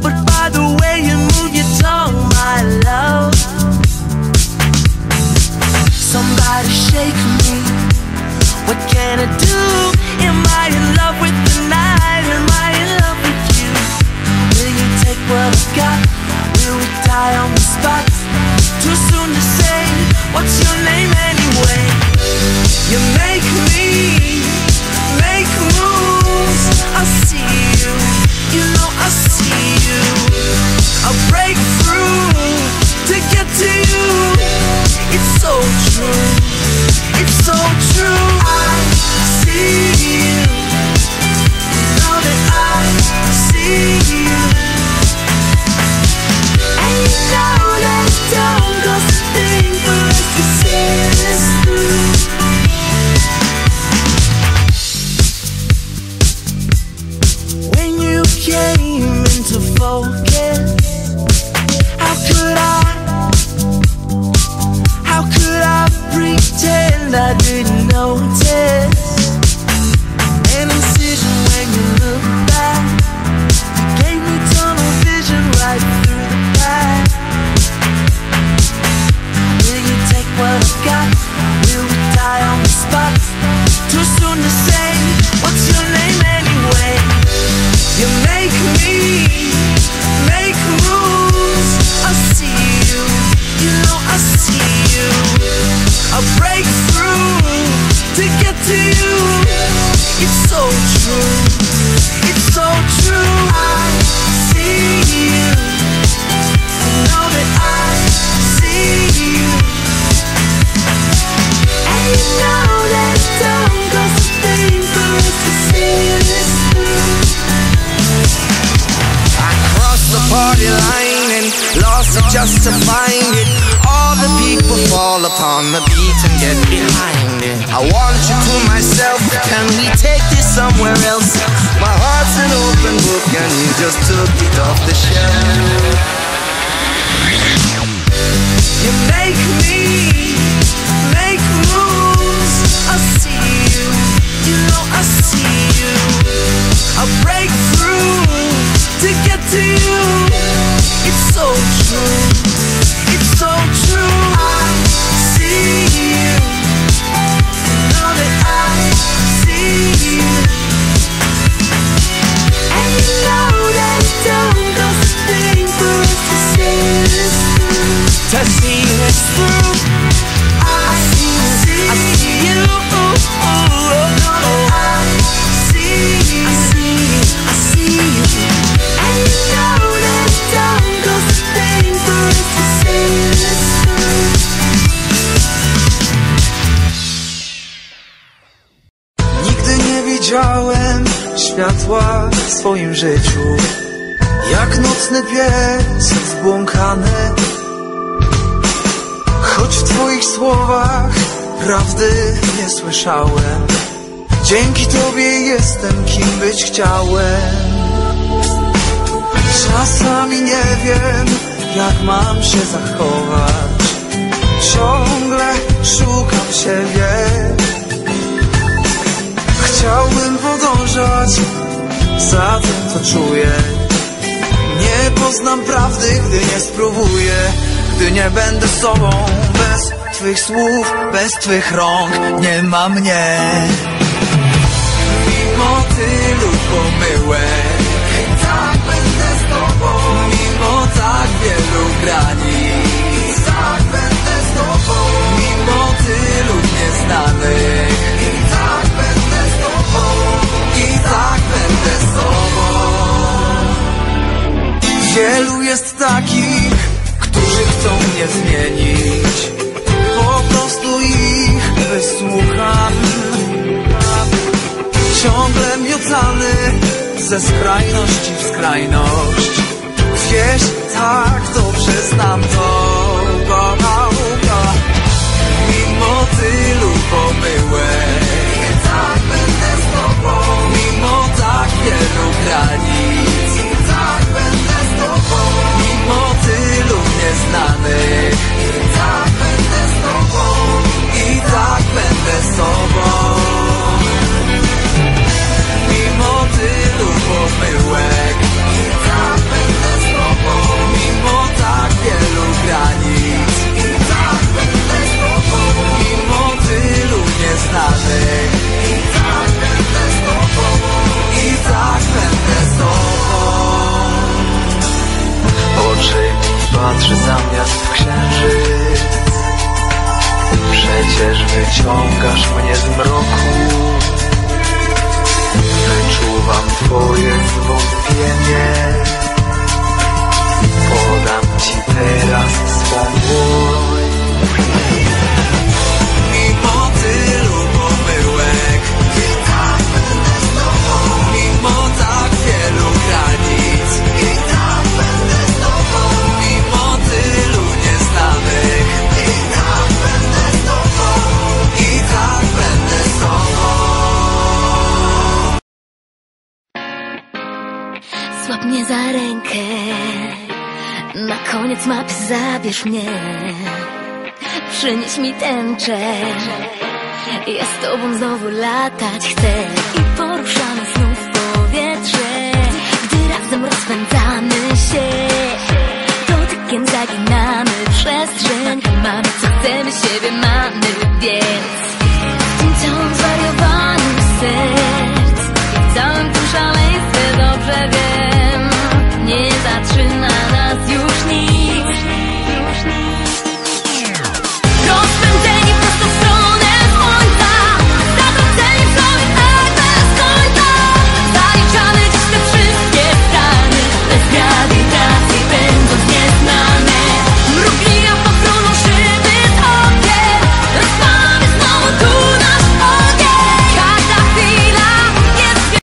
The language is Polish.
but how could I? How could I pretend I didn't notice? It's so true. It's so true. I see you. Know that I see you. And you know that thing for us to see this through. I crossed the party line and lost it just to find it. All the people fall upon the beat and get behind. I want you to myself. Can we take this somewhere else? My heart's an open book and you just took it off the shelf. You make me make moves. I see you. You know I see you. I break through to get to you. Widziałem światła w swoim życiu. Jak nocny pies zbłąkany. Choć w twoich słowach prawdy nie słyszałem. Dzięki tobie jestem kim być chciałem. Czasami nie wiem jak mam się zachować. Ciągle szukam siebie Chciałbym podążać za tym, co czuję. Nie poznam prawdy, gdy nie spróbuję, gdy nie będę sobą. Bez Twych słów, bez Twych rąk nie ma mnie. Mimo tylu jest takich, którzy chcą mnie zmienić. Po prostu ich wysłucham. Ciągle miotany ze skrajności w skrajność. Wiesz, tak dobrze znam to. Mimo tylu pomyłek, wyciągasz mnie z mroku. Wyczuwam twoje zwątpienie. Podam ci teraz swą Na koniec mapy zabierz mnie. Przynieś mi tęczę Ja z tobą znowu latać chcę. I poruszamy znów w powietrze. Gdy razem rozpędzamy się